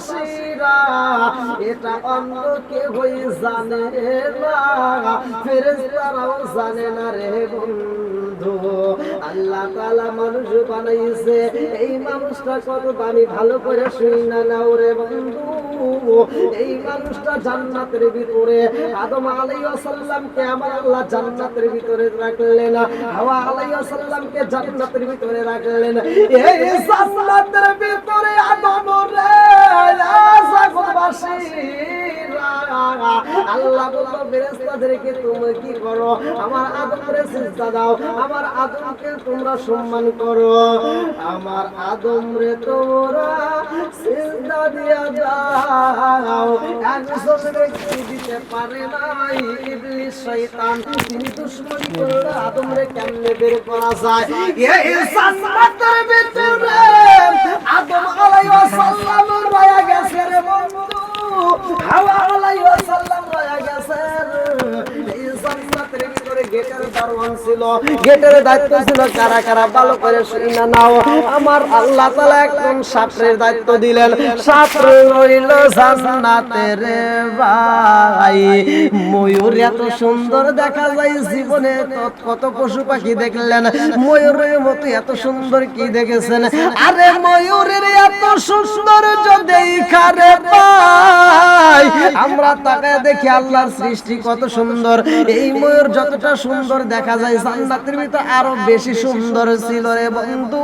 বাসীরা এটা অন্য কেউই জানে না ফেরেশতারাও জানে না রে বন্ধু। আল্লাহ তাআলা মানুষ বানাইছে। এই মানুষটা কত দামি, ভালো করে শুই না নাও বন্ধু। এই মানুষটা জান্নাতের ভিতরে। আদম আলাইহিস সালামকে আমার আল্লাহ জান্নাতের ভিতরে রাখলেন হাওয়া আলাইহিস সালামকে জান্নাতের ভিতরে রাখলেন এই জান্নাতের ভিতরে আদম রে আল্লাহ বলল, ফেরেশতাদেরকে তুমি কি করো? আমার আদমরে সিজদা দাও, আমার আদমকে তোমরা সম্মান করো। আমার আদমরে তোমরা সিজদা দিয়া দাও। একজন ব্যক্তি দিতে পারে নাই ইবলিস, শয়তান। তিনি দুশমনি করলে আদমরে কেমনে বের করা যায়? আদম আলাইহিস রয়া গেছে রে বন্ধু হাওয়া আলাইহিস সালাম রয়া গেছে এই জান্নাতের ভিতরে গেটের গেটের দায়িত্ব ছিল কারা কারা ভালো করে শুনে নাও। আমার আল্লাহ একজন ছাত্রের দায়িত্ব দিলেন। ছাত্র রইল জান্নাতের ভাই। ময়ূর এত সুন্দর দেখা যায়, জীবনে কত পশু পাখি দেখলেন। ময়ূরের মতো এত সুন্দর কি দেখেছেন? আরে ময়ূরের এত সুন্দর দেখারে পাই। আমরা তাকে দেখি আল্লাহর সৃষ্টি কত সুন্দর। এই ময়ূর যতটা সুন্দর দেখা যায় জান্নাতের ভিতর আরও বেশি সুন্দর ছিল রে বন্ধু।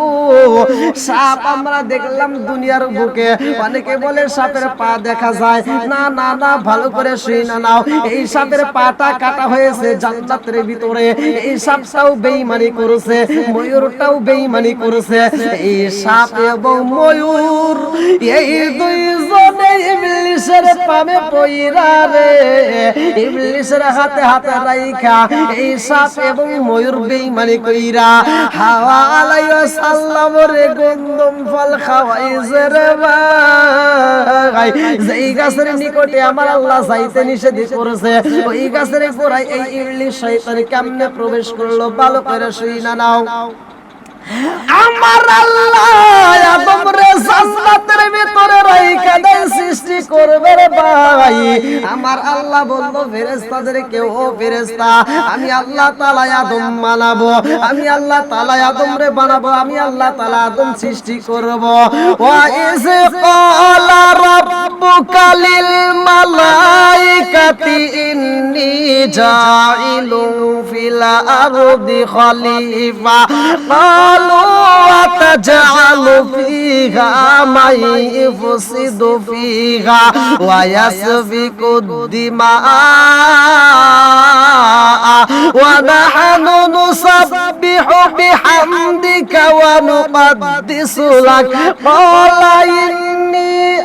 সাপ আমরা দেখলাম দুনিয়ার বুকে। অনেকে বলে সাপের পা দেখা যায়। না না না, ভালো করে শুই না নাও। এই সাপের পাটা কাটা হয়েছে জান্নাতের ভিতরে। এই সাপটাও বেঈমানি করেছে, ময়ূরটাও বেঈমানি করেছে। এই সাপ এবং ময়ূর, এই দুইজনে ইবলিসের পামে পইরা রে। ইবলিসের হাতে হাতে রাইখা এই সাপ এবং ময়ূর বেঈমানি কইরা হাওয়া সালাম রে গন্ধম ফল খাওয়াইছে রে ভাই। যেই গাছের নিকটে আমার আল্লাহ যাইতে নিষেধ করেছে, ওই গাছের গোড়ায় এই ইবলিস শয়তান কেমনে প্রবেশ করল? ভালো করে শুই না নাও। আমার আল্লাহ আদম রে জান্নাতের ভিতরে রাইখা সৃষ্টি করবে রে ভাই। আমার আল্লাহ ও ফেরেশতা, আমি আল্লাহ তাআলা আদম বানাবো, আমি আল্লাহ তাআলা আদম রে বানাবো, আমি আল্লাহ তাআলা আদম সৃষ্টি করব। ওয়া ইজ কাতি ইন্নি জাইলু ফিল আরদি খলিফা। কালু আতাজালু ফিহা মাই ইফসিদু ফিহা ওয়া ইয়াসফিকু দিমা। ওয়া নাহনু নুসাব্বিহু বিহামদিকা ওয়া নুকদ্দিসু লাক। ক্বালা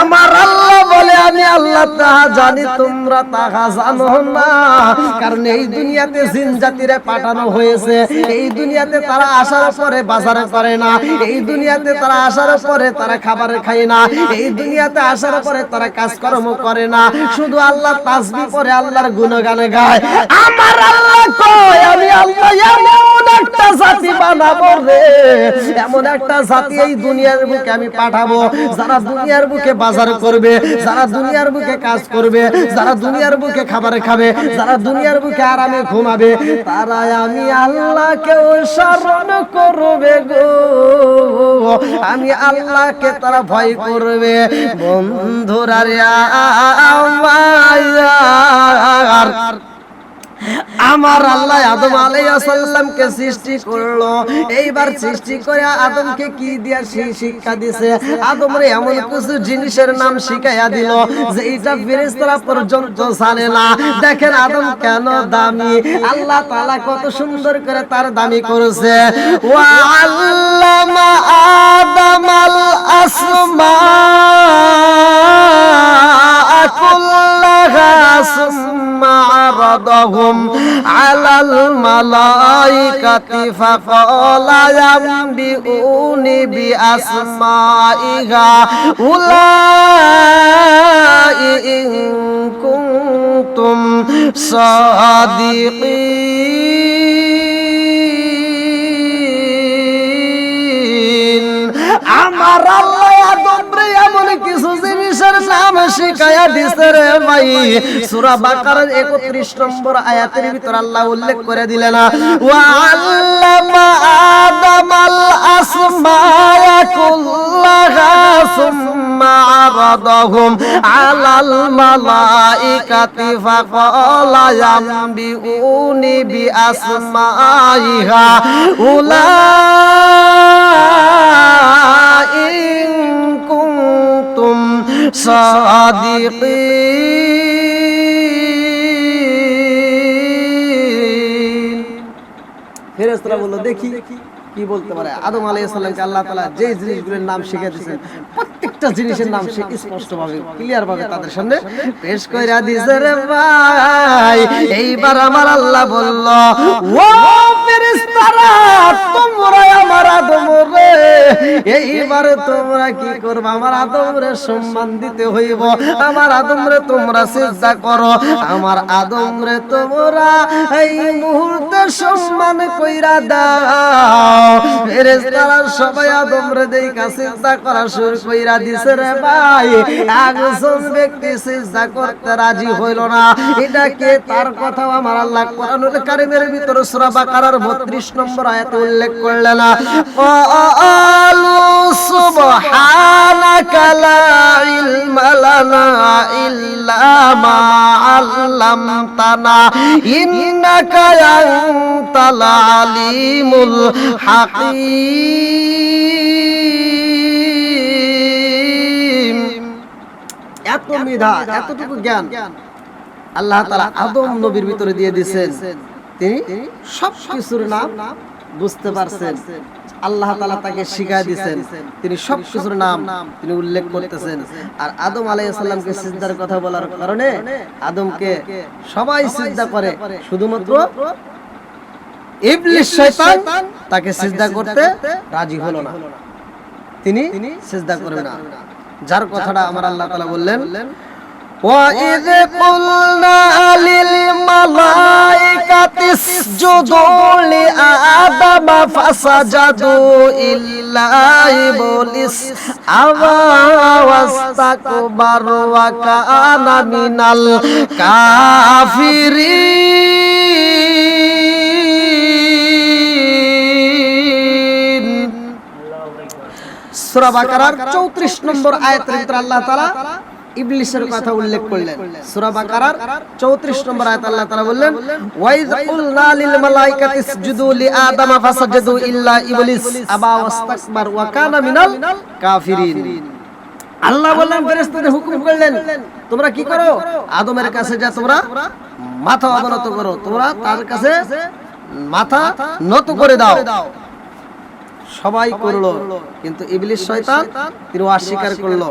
আমার আল্লাহ বলে, আমি আল্লাহ তাহা জানি, তোমরা তাহা জানো না। কারণ এই দুনিয়াতে জিন জাতিরে পাঠানো হয়েছে। এই দুনিয়াতে তারা আসার পরে বাজারে করে না। এই দুনিয়াতে তারা আসার পরে তারা খাবার খায় না। এই দুনিয়াতে আসার পরে তারা কাজকর্ম করে না। শুধু আল্লাহ তাসবি পরে আল্লাহর গুণগান গায়। আমার আল্লাহ কয়, আমি আল্লাহ এমন একটা জাতি বানাবো রে। এমন একটা জাতি এই দুনিয়ার বুকে আমি পাঠাবো যারা দুনিয়ার বুকে বাজার করবে, যারা দুনিয়ার বুকে কাজ করবে, যারা দুনিয়ার বুকে খাবার খাবে, যারা দুনিয়ার বুকে আরামে ঘুমাবে তারা আমি আল্লাহকে স্মরণ করবে গো। আমি আল্লাহকে তারা ভয় করবে। বন্ধুরা রে আমার। আমার আল্লাহ আদম আলাইসাল্লামকে সৃষ্টি করল। এইবার সৃষ্টি করে আদমকে কি দিয়া শিক্ষা দিছে? আদম রে এমন কিছু জিনিসের নাম শিখাইয়া দিল যে এটা ফেরেশতারা পর্যন্ত জানে না। দেখেন আদম কেন দামি? আল্লাহ তাআলা কত সুন্দর করে তার দামি করেছে। ওয়া আল্লামা আদামাল আসমা কুল্লাহা لما عرضهم على الملائكة فقال ينبئوني بأسمائها أولئك إن كنتم صادقين أمر الله يا دبري يا ملك জিনিসের নাম শিখায়া দিছে রে ভাই। সূরা বাকারার 31 নম্বর আয়াতের ভিতর আল্লাহ উল্লেখ করে দিলেন, ওয়া আল্লামা আদামাল আসমায়া কুল্লাহা সুম্মা আরাদাহুম আলাল ফাকালা ইয়ামবিউনি কুনতুম সাদিকিন ফেরেশতারা বলল দেখি। কি বলতে পারে? আদম আলাইহিস সালামকে আল্লাহ তাআলা যে জিনিসগুলোর নাম শিখিয়ে দিয়েছেন প্রত্যেকটা জিনিসের নাম সে স্পষ্ট ভাবে ক্লিয়ার ভাবে তাদের সামনে পেশ কইরা দিছে রে ভাই। এইবার আমার আল্লাহ বলল, ও ফেরেশতারা, তোমরা আমার আদম রে, এইবার তোমরা কি করবে? আমার আদম রে সম্মান দিতে হইব, আমার আদম রে তোমরা সিজদা করো, আমার আদম রে তোমরা এই মুহূর্তে সম্মান কইরা দাও। ফেরেশতারা সবাই আদমরে দেইখা চিন্তা করা শুরু কইরা দিছে রে ভাই। একজন ব্যক্তি চিন্তা করতে রাজি হইল না। এটা কে তার কথা আমার আল্লাহ কোরআনুল কারিমের ভিতরে সূরা বাকারার 32 নম্বর আয়াতে উল্লেখ করলেন। আলু সুবহানাকা লা ইলমা লানা ইল্লা মা আল্লামতানা। ইন্নাকা আনতাল আলিমুল হাকীম এত মেধা এতটুকু জ্ঞান আল্লাহ আদম নবীর ভিতরে দিয়ে তিনি সব কিছুর নাম বুঝতে পারছেন। আল্লাহ তালা তাকে তিনি সব কিছুর নাম তিনি উল্লেখ করতেছেন। আর আদম আলাইসাল্লামকে সিজদার কথা বলার কারণে আদমকে সবাই সিজদা করে। শুধুমাত্র ইবলিস শয়তান তাকে সিজদা করতে রাজি হলো না তিনি সিজদা করবে না যার কথাটা আমার আল্লাহ তাআলা বললেন وَإِذْ قُلْنَا لِلْمَلَائِكَةِ اسْجُدُوا لِآدَمَ فَسَجَدُوا إِلَّا إِبْلِيسَ أَبَى وَاسْتَكْبَرَ وَكَانَ مِنَ الْكَافِرِينَ বাকারার 34 নম্বর আয়াতের ভিতরে আল্লাহ ইবলিসের কথা উল্লেখ করলেন। বাকারার 34 নম্বর আয়াত আল্লাহ বললেন ওয়াইজ লিল ইসজুদু ফাসাজাদু ইল্লা ইবলিস, আবা ওয়াস্তাকবার ওয়া কানা মিনাল কাফিরিন। আল্লাহ বললেন, ফেরেশতাদের হুকুম করলেন, তোমরা কি করো? আদমের কাছে যা তোমরা মাথা অবনত করো, তোমরা তার কাছে মাথা নত করে দাও। সবাই করল কিন্তু ইবলিশ শয়তান তিনি অস্বীকার করল।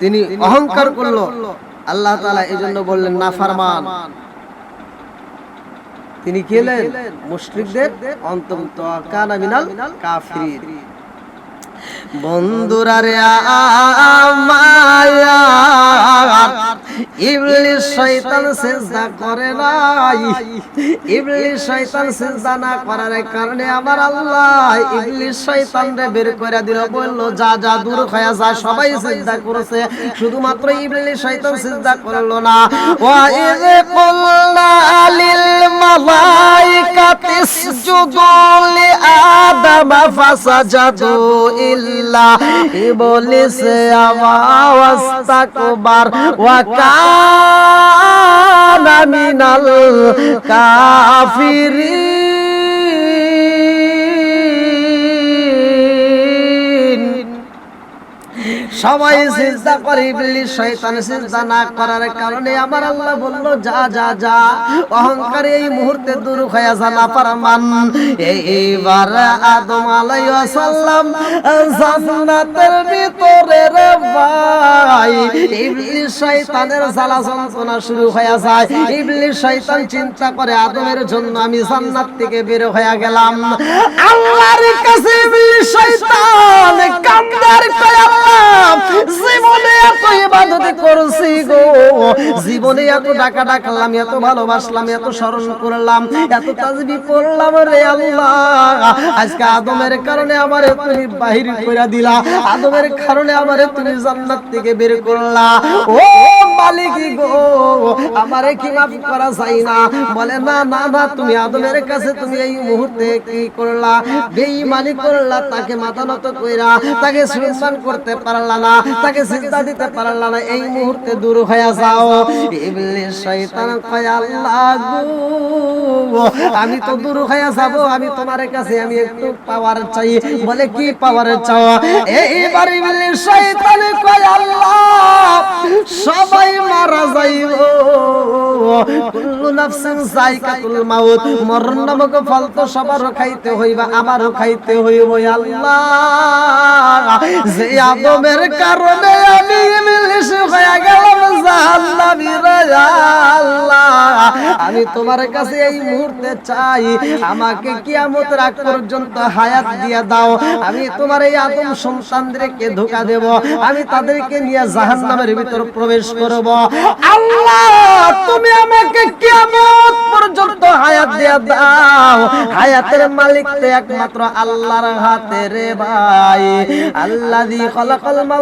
তিনি অহংকার করল। আল্লাহ তাআলা এই জন্য বললেন নাফারমান। তিনি খেলেন মুশরিকদের অন্তর্ভুক্ত। কানা মিনাল কাফির বন্ধুরা রে শয়তান সিজদা করে নাই। শয়তান সিজদা না করার কারণে আমার আল্লাহ বের করে দিল, বলল, যা যা, দূর হয়ে যা, সবাই সিজদা করেছে। শুধুমাত্র ইবলিস শয়তান সিজদা করল না। ওয়া ইয কুলনা লিল মালাইকাতি ইসজুদু লি আদামা, ফাসাজাদু ইল্লা ইবলিস আবা ওয়াস্তাকবার ওয়া কানা মিনাল কাফিরিন। সবাই সিজদা করে, ইবলিস শয়তান সিজদা না করার কারণে আমার আল্লাহ বলল, যা যা যা, অহংকার এই মুহূর্তে দূর হয়ে যা না পারমান এইবার আদম আলাইহিস সালাম জান্নাতের ভিতরে রে ভাই, ইবলিস শয়তানের জ্বালা যন্ত্রণা শুরু হয়ে যায়। ইবলিস শয়তান চিন্তা করে, আদমের জন্য আমি জান্নাত থেকে বের হয়ে গেলাম। আল্লাহর কাছে ইবলিস শয়তান কয় আল্লাহ জীবনে এত ইবাদত করছি গো। জীবনে এত ডাকা ডাকলাম, এত ভালোবাসলাম, এত স্মরণ করলাম, এত তাজবি পড়লাম রে আল্লাহ। আজকে আদমের কারণে আমারে তুমি বাহির করে দিলা, আদমের কারণে আমারে তুমি জান্নাত থেকে বের করলা। ও মালিক গো, আমারে কি মাফ করা যায় না? বলে, না না না, তুমি আদমের কাছে তুমি এই মুহূর্তে কি করলা? বেঈমানি করলা, তাকে মাথা নত কইরা তাকে সম্মান করতে পারলা না, তাকে সিজদা দিতে পারলা না। এই মুহূর্তে দূর হয়ে যাও। ইবলিস শয়তান কয়, আল্লাহ গো, আমি তো দূর হয়ে যাব, আমি তোমার কাছে আমি একটু পাওয়ার চাই। বলে, কি পাওয়ার চাও? এইবার ইবলিস শয়তান কয়, আল্লাহ, সবাই মারা যাইব। কুল্লু নাফসিন যায়কাতুল মাউত। মরণ ফল তো সবার খাইতে হইবা, আমারও খাইতে হইব, আল্লাহ। যে আদমের কারণে আমি ইবলিস হয়ে গেলাম জাহান্নামী আল্লাহ। আমি তোমার কাছে এই মুহূর্তে চাই, আমাকে কিয়ামতের আগ পর্যন্ত হায়াত দিয়ে দাও। আমি তোমার এই আদম সন্তানদেরকে ধোকা দেব। আমি তাদেরকে নিয়ে জাহান্নামের ভিতর প্রবেশ করব। আল্লাহ, তুমি আমাকে কিয়ামত পর্যন্ত হায়াত দিয়ে দাও। হায়াতের মালিক তো একমাত্র আল্লাহর হাতে রে ভাই। আল্লাযী খালাকাল মাউতা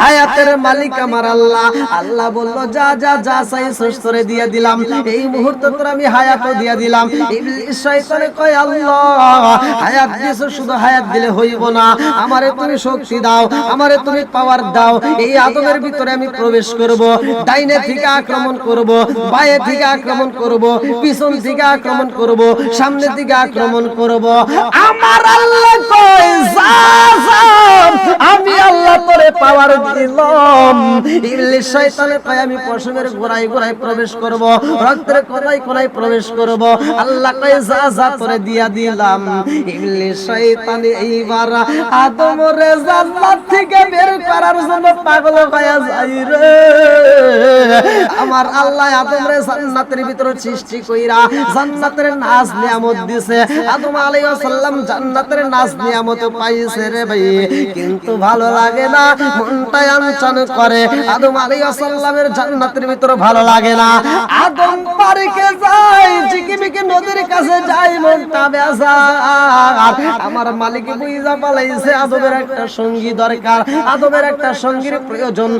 হায়াতের মালিক আমার আল্লাহ। আল্লাহ বলল, যা যা যা চাই সস্তরে দিয়ে দিলাম। এই মুহূর্তে তোর আমি হায়াতও দিয়ে দিলাম। ইবলিস শয়তানে কয়, আল্লাহ, হায়াত দিয়েছ শুধু হায়াত দিলে হইব না। আমারে তুমি শক্তি দাও, আমারে তুমি পাওয়ার দাও। এই আদমের ভিতরে আমি প্রবেশ করব, ডাইনে থেকে আক্রমণ করব, বায়ে থেকে আক্রমণ করব, পিছন থেকে আক্রমণ করব সামনে থেকে আক্রমণ করব। আমার আল্লাহ কয়, যা যা, আমি আল্লাহ তোরে পাওয়ার দিলাম। ইবলিস শয়তানে কয় আমি পশমের গোড়ায় গোড়ায় প্রবেশ করব। রক্তের কোনায় কোনায় প্রবেশ করব। আল্লাহ কয়, যা যা তোরে দিয়া দিলাম। শয়তানে এইবার আদম রে জান্নাত থেকে বের করার জন্য পাগল যায় রে। আমার আল্লাহ আদম রে জান্নাতের ভিতর সৃষ্টি কইরা জান্নাতের নাজ নিয়ামত দিছে। আদম আলাইহিস সালাম জান্নাতের নাজ নিয়ামত পাইছে রে ভাই। কিন্তু ভালো লাগে না, মনটা আনচান করে। আদম জান্নাতের ভালো লাগে না। আদম পারিকে নদীর কাছে মনটা বেজার আমার মালিক পালাইছে, আদমের একটা সঙ্গী দরকার, আদমের একটা সঙ্গীর প্রয়োজন।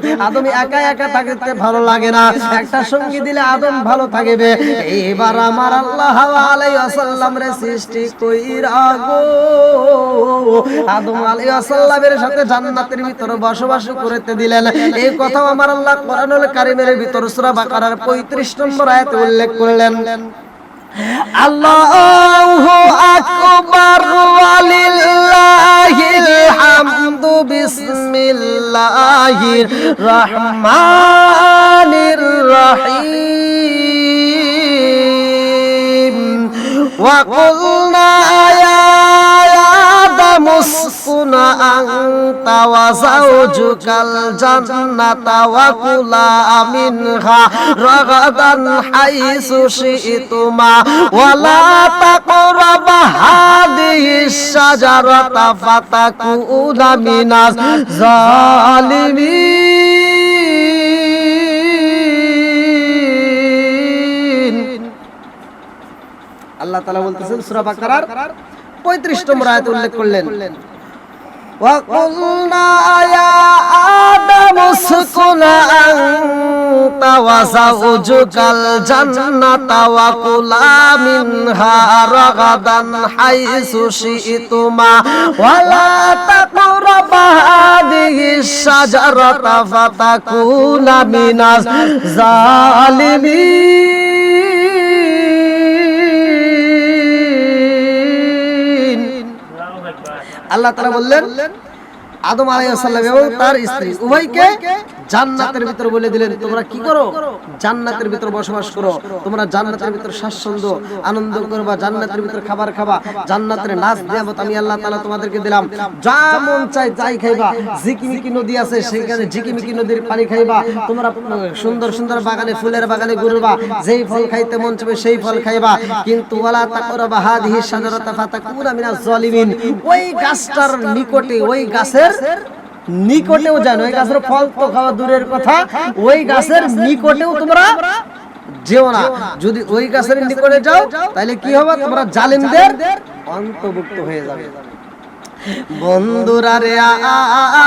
একা একা থাকতে ভালো লাগে না। একটা সঙ্গী দিলে আদম ভালো থাকবে। এবার আমার আল্লাহ সালাম রে সৃষ্টি কইরা গো। আদম আলাইহিস সাথে জান্নাতের ভিতর বসবাস করতে দিলেন। এই কথাও আমার আল্লাহ কোরআনুল কারীমের ভিতর সূরা বাকারার 35 নম্বর আয়াতে উল্লেখ করলেন। আল্লাহু আকবার ওয়ালিল্লাহিল হামদু বিসমিল্লাহির রহমানির রহিম। ওয়া কুলনা ইয়া আদম اسكن أنت وزوجك الجنة وكلا منها رغدا حيث شئتما ولا تقربا هذه الشجرة فتكون من الظالمين আল্লাহ তাআলা বলতেছেন সূরা বাকারার 35 নম্বর আয়াতে উল্লেখ করলেন وقلنا يا آدم اسكن أنت وزوجك الجنة وكلا منها رغدا حيث شئتما ولا تقربا هذه الشجرة فتكونا من الظالمين আল্লাহ তারা বললেন আদম আলাই সালাম এবং তার স্ত্রী উভয়কে জান্নাতের ভিতর বলে দিলেন তোমরা কি করো? জান্নাতের ভিতর বসবাস করো। তোমরা জান্নাতের ভিতর স্বাচ্ছন্দ্য আনন্দ করবা জান্নাতের ভিতর খাবার খাবা। জান্নাতের নাচ নিয়ামত আমি আল্লাহ তাআলা তোমাদেরকে দিলাম। যা মন চাই যাই খাইবা। ঝিকিমিকি নদী আছে সেখানে ঝিকিমিকি নদীর পানি খাইবা। তোমরা সুন্দর সুন্দর বাগানে ফুলের বাগানে ঘুরবা। যেই ফল খাইতে মন চাবে সেই ফল খাইবা। কিন্তু ওয়ালা তাকরাবা হাদিহি শাজারাতা ফাতাকুনা মিনাজ জালিমিন ওই গাছটার নিকটে ওই গাছের নিকটেও জানো ওই গাছের ফল তো খাওয়া দূরের কথা ওই গাছের নিকটেও তোমরা যেও না। যদি ওই গাছের নিকটে যাও তাহলে কি হবে? তোমরা জালিমদের অন্তর্ভুক্ত হয়ে যাবে। বন্ধুরা রে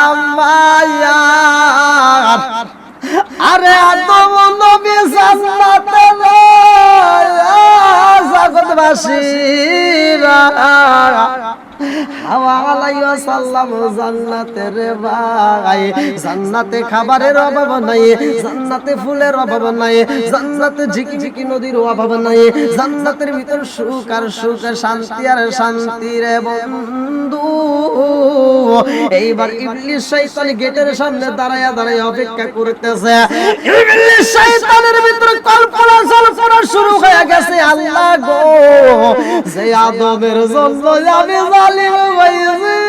আমায়ার আরে আদম নবী জান্নাতে জগৎবাসীরা এইবার ইবলিস শয়তান গেটের সামনে দাঁড়ায়া দাঁড়ায় অপেক্ষা করতেছে। ইবলিস শয়তানের শুরু হয়ে গেছে, আল্লাহ গো আদমের জন্য জালিম হয়েছি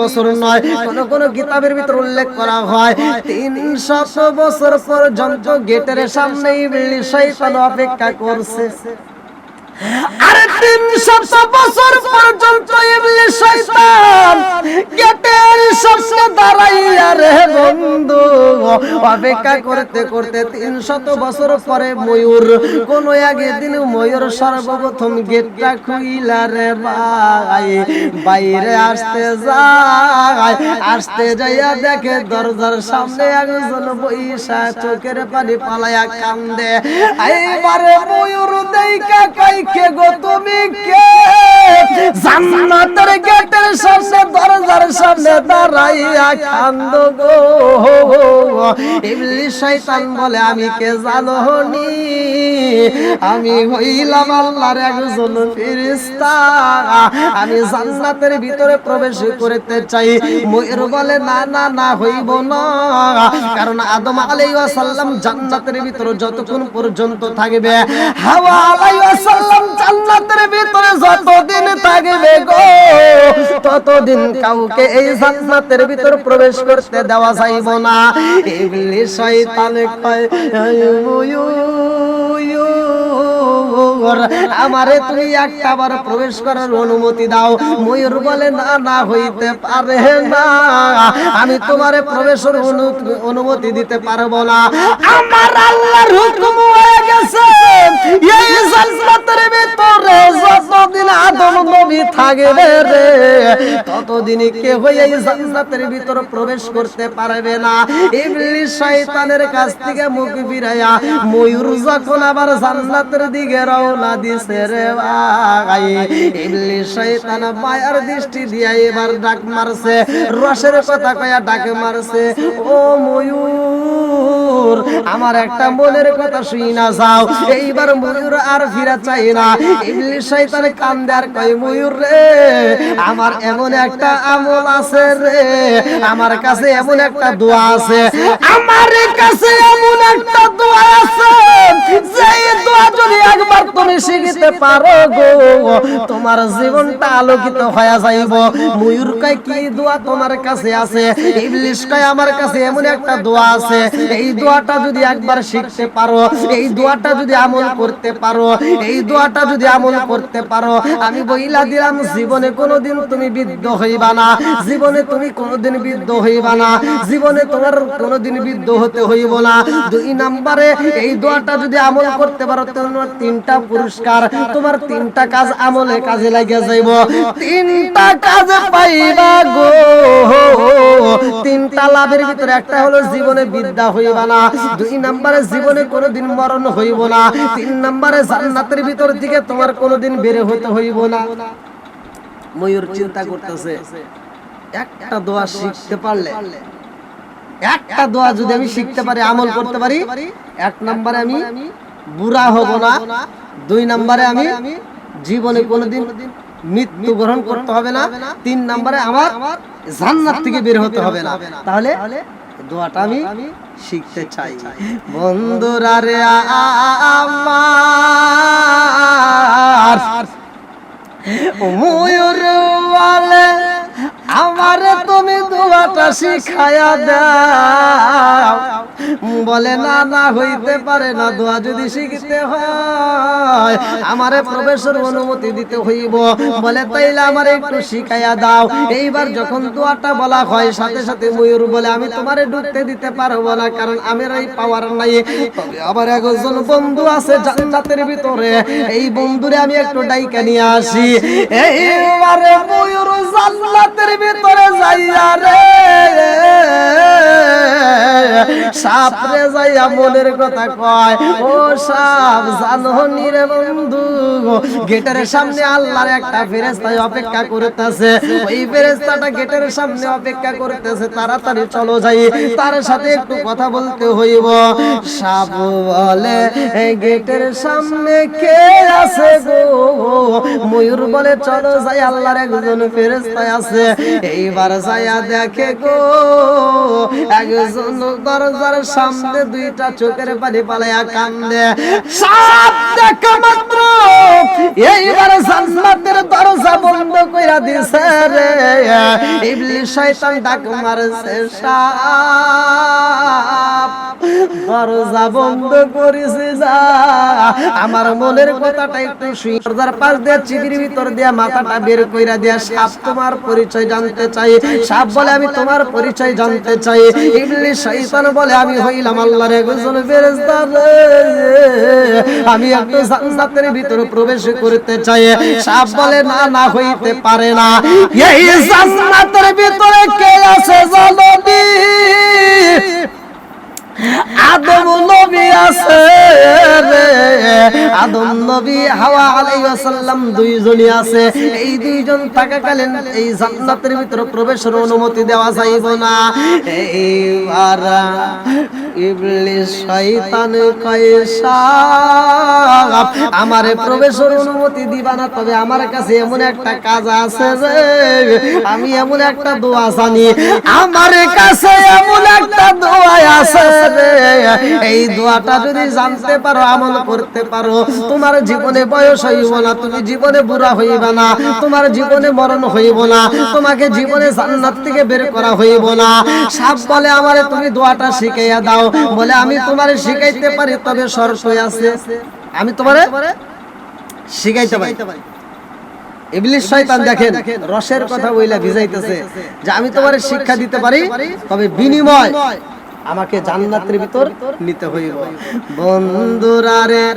বছর নয়, কোন কোন কিতাবের ভিতর উল্লেখ করা হয় তিনশো বছর পর্যন্ত গেটের সামনেই শয়তান অপেক্ষা করছে। আরে তিন শত বছর পর্যন্ত গেটের সামনে দাঁড়াইয়া রে বন্ধু, অপেক্ষা করতে করতে তিন বছর পরে ময়ূর, কোন আগে দিন ময়ূর সর্বপ্রথম গেটটা খুইলা রে ভাই। বাইরে আসতে যায়, আসতে যাইয়া দেখে দরজার সামনে একজন বইসা চোখের পানি পালায়া কান্দে। এইবারে ময়ূর দেইকা কই কে গো তুমি? কে? জান্নাতের গেটের সামনে, দরজার সামনে দাঁড়াইয়া কান্দ গো। ইবলিস শয়তান বলে, আমি কে জানো নি আমি হইলাম আল্লাহর একজন ফেরেশতা। আমি জান্নাতের ভিতরে প্রবেশ করতে চাই। ময়ূর বলে, না না না, হইব না। কারণ আদম আলাইহিস সালাম জান্নাতের ভিতরে যতক্ষণ পর্যন্ত থাকবে, হাওয়া আলাইহিস সালাম জান্নাতের ভিতরে যতদিন থাকবে গো, ততদিন কাউকে এই জান্নাতের ভিতর প্রবেশ করতে দেওয়া যাইব না। ইবলিস শয়তান কয় ময়ূর আমারে একটা বার প্রবেশ করার অনুমতি দাও। ময়ূর বলে, না না, হইতে পারে না। আমি তোমারে প্রবেশের অনু- অনুমতি দিতে পারব না। আমার আল্লাহর হুকুম হয়ে গেছে। এই জান্নাতের ভিতরে যতদিন আদম নবী থাকবে রে ততদিন কে হয়ে এই জান্নাতের ভিতর প্রবেশ করতে পারবে না। ইবলিস শয়তানের কাছ থেকে মুখ ফিরাইয়া ময়ূর যখন আবার জান্নাতের দিকে আমার একটা মনের কথা শুই না যাও। এইবার ময়ূর আর ফিরা চাই না। ইবলিস শয়তান কান্দে আর কয়, ময়ূর রে, আমার এমন একটা আমল আছে রে। আমার কাছে এমন একটা দোয়া আছে। আমার কাছে এমন একটা দোয়া আছে। যে দোয়া যদি একবার তুমি শিখিতে পারো গো। তোমার জীবনটা আলোকিত হয়ে যাইব। ময়ূর কয় কি দোয়া তোমার কাছে আছে? ইবলিশ কয় আমার কাছে এমন একটা দোয়া আছে। এই দোয়াটা যদি একবার শিখতে পারো, এই দোয়াটা যদি আমল করতে পারো, এই দোয়াটা যদি আমল করতে পারো, আমি বইলা দিলাম, জীবনে কোনোদিন তুমি বিদ্ধ হইবা না। জীবনে তুমি কোনোদিন বিদ্ধ হইবা না। জীবনে তোমার কোনোদিন বিদ্ধ হতে হইব না। দুই নাম্বারে এই দোয়াটা যদি আমল করতে পারো তোমার তিনটা পুরস্কার, তোমার তিনটা কাজ আমলে কাজে লাগিয়া যাইব। তিনটা কাজ পাইবা গো। তিনটা লাভের ভিতরে একটা হলো জীবনে বিদ্যা হইবা না। দুই নম্বরে জীবনে কোনোদিন মরণ হইব না। তিন নম্বরে জান্নাতের ভিতর দিকে তোমার কোনোদিন বেড়ে হতে হইব না। ময়ূর চিন্তা করতেছে, একটা দোয়া শিখতে পারলে? একটা দোয়া যদি আমি শিখতে পারি, আমল করতে পারি, এক নম্বরে আমি বুড়া হব না। দুই নম্বরে আমি জীবনে কোনোদিন গ্রহণ করতে হবে না। তিন নম্বরে আমার জান্নাত থেকে বের হতে হবে না। তাহলে দোয়াটা আমি শিখতে চাই। বন্ধুরা রে আমার ময়ূর বলে আমারে তুমি দোয়াটা শিখায়া দাও। বলে, না না, হইতে পারে না, দোয়া যদি শিখতে হয়, আমারে প্রবেশের অনুমতি দিতে হইব। বলে, তাইলে আমার একটু শিখাইয়া দাও। এইবার যখন দোয়াটা বলা হয়, সাথে সাথে ময়ূর বলে, আমি তোমারে ঢুকতে দিতে পারব না, কারণ আমার এই পাওয়ার নাই। তবে আমার একজন বন্ধু আছে জান্নাতের ভিতরে, এই বন্ধুরে আমি একটু ডাইকা নিয়ে আসি। এইবারে ময়ূর জান্নাতের ভিতরে যাইয়া রে সাপরে যাইয়া মনের কথা কয়। ও সাপ জানো বন্ধু গেটের সামনে আল্লাহর একটা ফেরেশতা অপেক্ষা করতেছে। ওই ফেরেশতাটা গেটের সামনে অপেক্ষা করতেছে, তাড়াতাড়ি চলো যাই, তার সাথে একটু কথা বলতে হইব। সাপ বলে গেটের সামনে কে আছে গো? ময়ূর বলে, চলো যাই, আল্লাহর একজন ফেরেশতা আছে। এইবার যাইয়া দেখে গো, একজন দরজার সামনে দুইটা চোখের পানি পালাইয়া কান্দে। সাপ দেখা মাত্র। এইবার জান্নাতের দরজা বন্ধ কইরা দিছে রে। ইবলিস শয়তান ডাক মারছে সাপ দরজা বন্ধ করিছে যা। আমার মনের কথাটা একটু শুই দরজার পাশ দিয়ে চিবির ভিতর দিয়া মাথাটা বের কইরা দিয়া সাপ তোমার পরিচয় জানতে চাই। সাপ বলে আমি তোমার পরিচয় জানতে চাই। ইবলিস শয়তান বলে আমি হইলাম আল্লাহর একজন ফেরেশতা আমি আপনি জান্নাতের ভিতরে প্রবেশ করতে চাই। সাপ বলে, না না, হইতে পারে না। এই জান্নাতের ভিতরে কে আছে জানবি আদম নবী হাওয়া দুইজনই আছে। এই দুইজন থাকাকালীন এই জান্নাতের প্রবেশের অনুমতি দেওয়া যাইব না। এইবার ইবলিস শয়তান প্রবেশের অনুমতি দিবা না, তবে আমার কাছে এমন একটা কাজ আছে রে আমি এমন একটা দোয়া জানি, আমার কাছে এমন একটা দোয়া আছে এই দোয়াটা যদি জানতে পারো আমল করতে পারো। তোমার জীবনে বয়স হইব না, তুমি জীবনে বুড়া হইবে না, তোমার জীবনে মরণ হইব না, তোমাকে জীবনে জান্নাত থেকে বের করা হইব না। সাপ বলে, আমারে তুমি দোয়াটা শিখাইয়া দাও। বলে, আমি তোমারে শিখাইতে পারি, তবে শর্ত আছে। আমি তোমারে শিখাইতে পারি। ইবলিস শয়তান দেখেন, রসের কথা বইলা ভিজাইতেছে যে, আমি তোমারে শিক্ষা দিতে পারি, তবে বিনিময় আমাকে জান্নাতের ভিতর নিতে হইব। বন্ধুরা রে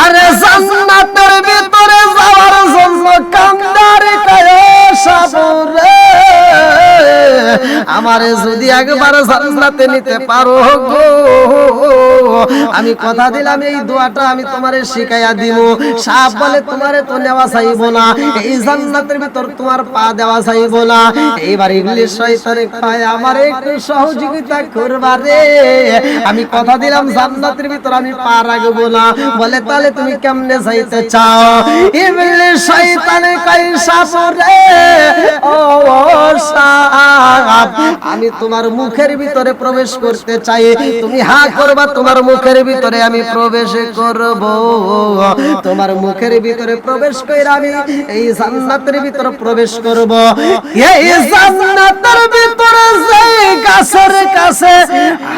আরে জান্নাতের ভিতরে যাওয়ার জন্য কান্দারে কায়সাবরে আমারে যদি একবার জান্নাতে নিতে পারো গো। আমি কথা দিলাম, এই দোয়াটা আমি তোমারে শিখাইয়া দিব। সাপ বলে তোমারে তো নেওয়া চাইব না, এই জান্নাতের ভিতর তোমার পা দেওয়া চাইব না। এইবার ইংলিশ শয়তানে কয়, আমারে একটু সহযোগিতা করবা রে। আমি কথা দিলাম, জান্নাতের ভিতর আমি পা রাখব না। বলে, তাহলে তুমি কেমনে যাইতে চাও? ইবলিস শয়তানে কয়, সাপ রে, ও আমি তোমার মুখের ভিতরে প্রবেশ করতে চাই। তুমি হা করবা, তোমার মুখের ভিতরে আমি প্রবেশ করব। তোমার মুখের ভিতরে প্রবেশ করে আমি এই জান্নাতের ভিতরে প্রবেশ করব। এই জান্নাতের ভিতরে যেই গাছের কাছে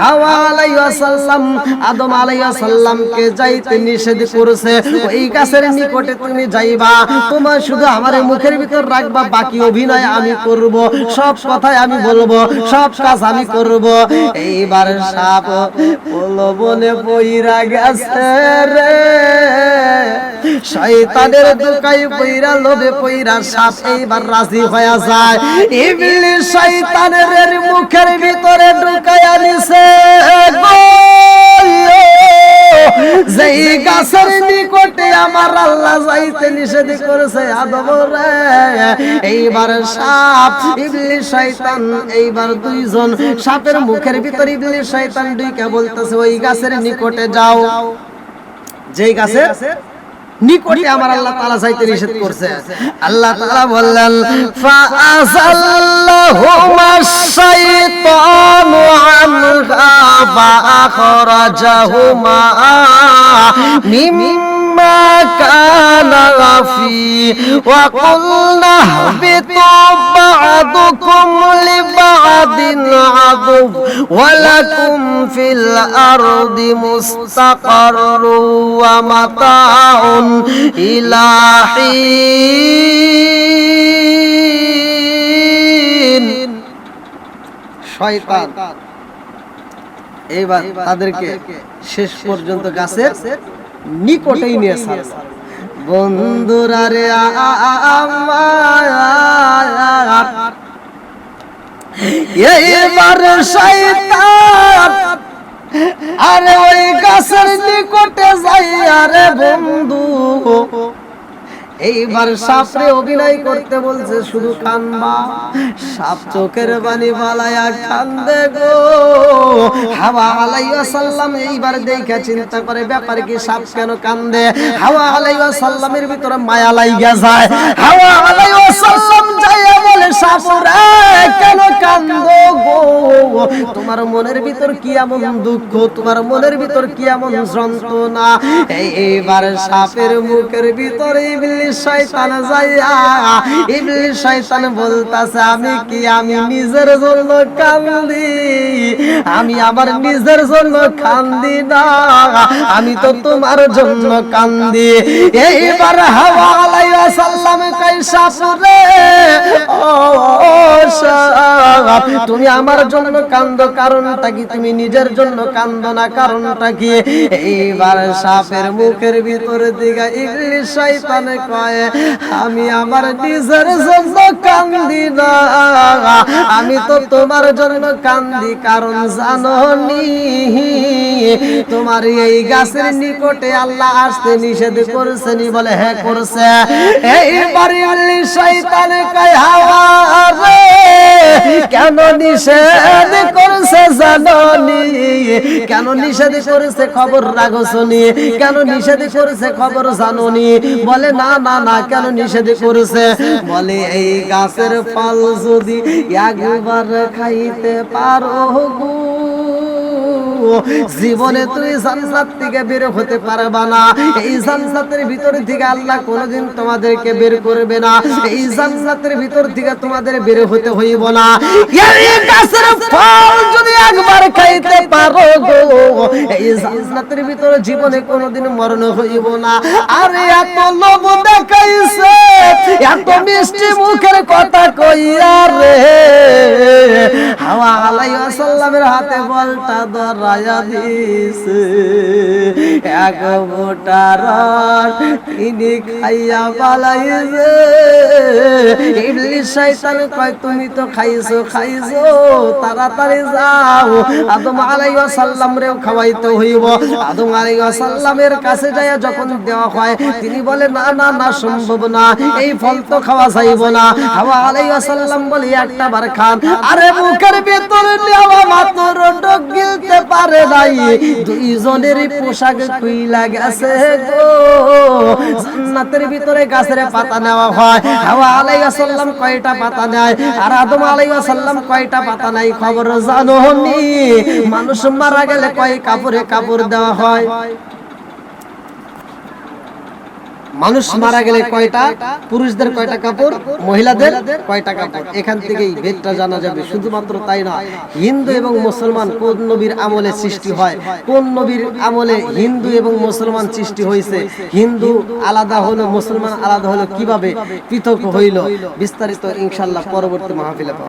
হাওয়া আলাইহিস সালাম আদম আলাইহিস সালামকে যাইতে নিষেধ করেছে, ওই গাছের নিকটে তুমি যাইবা। তোমার শুধু আমার মুখের ভিতর রাখবা, বাকি অভিনয় আমি করব। সব কথাই আমি বলব সব কাজ আমি করব। এইবার সাপ বলে পইরা গেছে রে। শয়তানের দুকাই পইরা লোভে পইরা সাপ এইবার রাজি হয়ে যায়। ইবলিস শয়তানের মুখের ভিতরে ঢুকাইয়া নিছে। যেই গাছের নিকটে আমার আল্লাহ যাইতে নিষেধ করেছে, আদব রে। এইবার সাপ ইবলিস শয়তান, এইবার দুইজন সাপের মুখের ভিতরে ইবলিস শয়তান দুইকে বলতেছে, ওই গাছের নিকটে যাও। যেই গাছের? নিকটে আমার আল্লাহ তাআলা যাইতে নিষেধ করছে। আল্লাহ তাআলা বললেন ফাআযাল্লাহুমা শাইতানু আনহা ফাআখরাজাহুমা মিম্মা ওয়া কুলনা হাবিতু বা'দুকুম লিবা'দিন আদুব ওয়া লাকুম ফিল আরদি মুস্তাকাররু ওয়া মাতাউন ইলা হিন শয়তান। এইবার তাদেরকে শেষ পর্যন্ত গাছের নিকটেই নিয়ে ছাড়ল বন্ধুরা রে আমার এইবার আরে ওই গাছের নিকটে যাই আরে বন্ধু। এইবার সাপরে অভিনয় করতে বলছে শুধু কানবা সাপ চোখের বাণী বালায়া কান্দে গো। হাওয়া আলাইয়া সাল্লাম এইবার দেখে চিন্তা করে ব্যাপার কি সাপ কেন কান্দে? হাওয়া আলাইয়া সাল্লামের ভিতরে মায়া লাইগা যায়। হাওয়া আলাইয়া সাল্লাম যাইয়া বলে সাপুরে কেন কান্দো গো? তোমার মনের ভিতর কি এমন দুঃখ? তোমার মনের ভিতর কি এমন যন্ত্রণা? এই এইবার সাপের মুখের ভিতরে ইবলিস আমি আমার নিজের জন্য কান্দি না? আমি তো তোমার জন্য কান্দি। এইবার তুমি আমার জন্য কান্দ, কারণটা কি? তুমি নিজের জন্য কান্দ না কারণটা কি? এইবার সাপের মুখের ভিতরে দিকে ইবলিস শয়তানে কয় আমি আমার নিজের জন্য কান্দি না। আমি তো তোমার জন্য কান্দি, কারণ জানো নি তোমার এই গাছের নিকটে আল্লাহ আসতে নিষেধ করেছেনি বলে হ্যাঁ করছে। এইবার ইবলিস শয়তানে কয় হাওয়া কেন নিষেধ করেছে জাননি? কেন নিষেধ করেছে খবর রাখো শুনি কেন নিষেধ করেছে খবর জাননি? বলে, না না না কেন নিষেধ করেছে? বলে এই গাছের ফল যদি একবার খাইতে পারো গো জীবনে জান্নাত থেকে বের হতে পারবা না। এই ভিতর থেকে আল্লাহ কোনোদিন তোমাদেরকে বের করবে না। এই ভিতর থেকে তোমাদের বের হতে হইব না। এই গাছের ফল যদি একবার খাইতে পারো গো, এই ভিতর জীবনে কোনোদিন মরণ হইব না। আরে এত লোভ দেখাইছে, এত মিষ্টি মুখের কথা কইয়া রে। হাওয়া আলাইহিস সাল্লামের হাতে বলটা দিছে এক তিনি খাইয়া কয়, তুমি তো খাইছো খাইছো, তাড়াতাড়ি যাও। আদম আলাইহিস সাল্লাম রেও খাওয়াইতে হইব। আদম আলাইহিস সাল্লামের কাছে যায় যখন দেওয়া হয়, তিনি বলে, না না না, সম্ভব না, এই ফল তো খাওয়া যাইব না। হাওয়া আলাইহিস সাল্লাম বলে, একটা বার খান। আরে মুখের ভিতরে নেওয়া মাত্র ডগিল গেলতে পারে নাই দুইজনের পোশাক খুইলা গেছে গো। জান্নাতের ভিতরে গাছের পাতা নেওয়া হয়। হাওয়া আলাইহিস সালাম কয়টা পাতা নেয়? আর আদম আলাইহিস সালাম কয়টা পাতা নাই খবর জানো নি মানুষ মারা গেলে কয় কাপড়ে কাপড় দেওয়া হয়? মানুষ মারা গেলে কয়টা? পুরুষদের কয়টা কাপড়? মহিলাদের কয়টা কাপড়? এখান থেকেই ভেদটা জানা যাবে। শুধুমাত্র তাই না হিন্দু এবং মুসলমান কোন নবীর আমলে সৃষ্টি হয়? কোন নবীর আমলে হিন্দু এবং মুসলমান সৃষ্টি হয়েছে? হিন্দু আলাদা হলো মুসলমান আলাদা হলো কীভাবে পৃথক হইল? বিস্তারিত ইনশাল্লাহ পরবর্তী মাহফিলে।